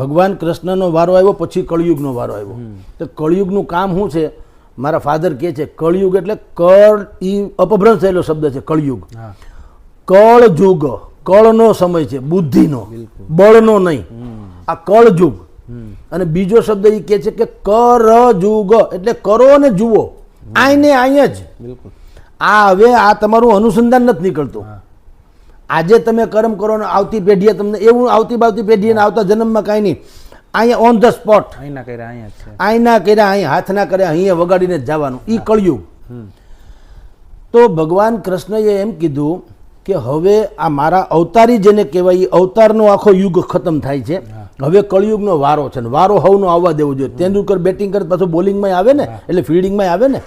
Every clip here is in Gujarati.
ભગવાન કૃષ્ણનો વારો આવ્યો પછી કળિયુગનો વારો આવ્યો. તો કળિયુગનું કામ શું છે? મારા ફાધર કહે છે કળિયુગ એટલે કળ એ અપભ્રંશ થયેલો શબ્દ છે કળિયુગ. કળયુગ કળનો સમય છે બુદ્ધિનો બળનો નહીં. આ કળયુગ અને બીજો શબ્દ એ કહે છે કે કર જુગ એટલે કરો ને જુઓ. આઈને અહીંયા જ. બિલકુલ. આ હવે આ તમારું અનુસંધાન નથી નીકળતું. આજે તમે કર્મ કરો ને આવતી પેઢીએ તમને એવું આવતી બાવતી પેઢીએ ને આવતા જન્મમાં કાંઈ નહીં. અહીંયા ઓન ધ સ્પોટ અહીંના કર્યા અહીંયા અહીંના કર્યા અહીં હાથ ના કર્યા અહીંયા વગાડીને જ જવાનું. એ કળિયુગ. તો ભગવાન કૃષ્ણએ એમ કીધું કે હવે આ મારા અવતારી જેને કહેવાય એ અવતારનો આખો યુગ ખતમ થાય છે. હવે કળિયુગનો વારો છે ને વારો હવનો આવવા દેવો જોઈએ. તેંડુલકર બેટિંગ કરે પાછું બોલિંગમાં આવે ને? એટલે ફિલ્ડિંગમાં આવે ને?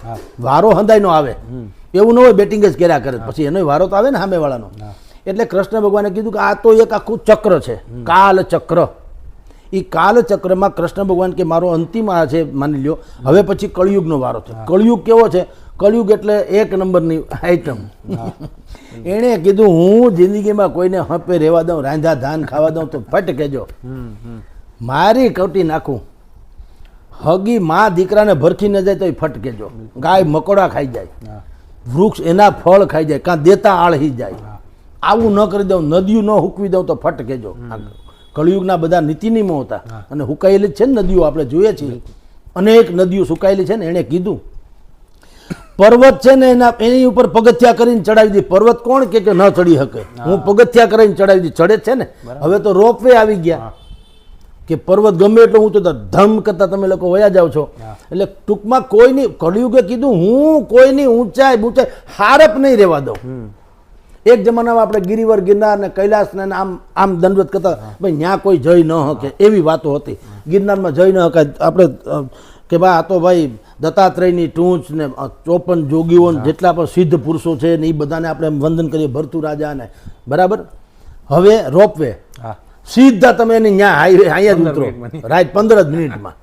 વારો હંધાઈનો આવે. એવું ન હોય બેટિંગ જ કર્યા કરે. પછી એનો વારો તો આવે ને સામેવાળાનો. એટલે કૃષ્ણ ભગવાને કીધું કે આ તો એક આખું ચક્ર છે કાલ ચક્ર એ કાલચક્રમાં કૃષ્ણ ભગવાન કે મારો અંતિમ આ છે માની લ્યો. હવે પછી કળિયુગનો વારો છે. કળિયુગ કેવો છે? કળિયુગ એટલે એક નંબરની આઈટમ એણે કીધું હું જિંદગીમાં કોઈને હપે રહેવા દઉં રાંધા ધાન ખાવા દઉં તો ફટ કહેજો. મારી કવટી નાખું. હગી માં દીકરાને ભરખી ન જાય તો ફટ કહેજો. ગાય મકોડા ખાઈ જાય. વૃક્ષ એના ફળ ખાઈ જાય. કાં દેતા આળહી જાય. આવું ન કરી દઉં નદીઓ ન હુકવી દઉં તો ફટ કહેજો. કળિયુગના બધા નીતિ નિયમો હતા અને હુકાયેલી છે ને નદીઓ આપણે જોઈએ છીએ. અનેક નદીઓ સુકાયેલી છે ને એણે કીધું. પર્વત છે ને એના એની ઉપર પગથિયા કરીને ચડાવી દી. પર્વત કોણ કે કે ન ચડી શકે? હું. પગથિયા કરીને ચડાવી દી. ચડે છે ને? હવે તો રોપવે આવી ગયા. કે પર્વત ગમે એટલો ઊંચો તો ધમ કરતા તમે લોકો વયા જાઓ છો. એટલે ટૂંકમાં કોઈની કળિયુગે કીધું હું કોઈની ઊંચાઈ ઊંચાઈ હારપ નહીં રહેવા દઉં. એક જમાનામાં આપણે ગિરિવર ગિરનાર ને કૈલાસ ને આમ આમ દંડવત કરતા ભાઈ ત્યાં કોઈ જઈ ન શકે એવી વાતો હતી. ગિરનારમાં જઈ ન શકાય આપણે કે ભાઈ આ તો ભાઈ દત્તાત્રેયની ટૂંચ ને ચોપન જોગીઓ જેટલા પણ સિદ્ધ પુરુષો છે ને એ બધાને આપણે વંદન કરીએ ભરતુ રાજા ને. બરાબર? હવે રોપવે. હા. સીધા તમે એની ન્યા હાઈવે અહીંયા જ ઉતરો. રાઈટ પંદર જ મિનિટમાં.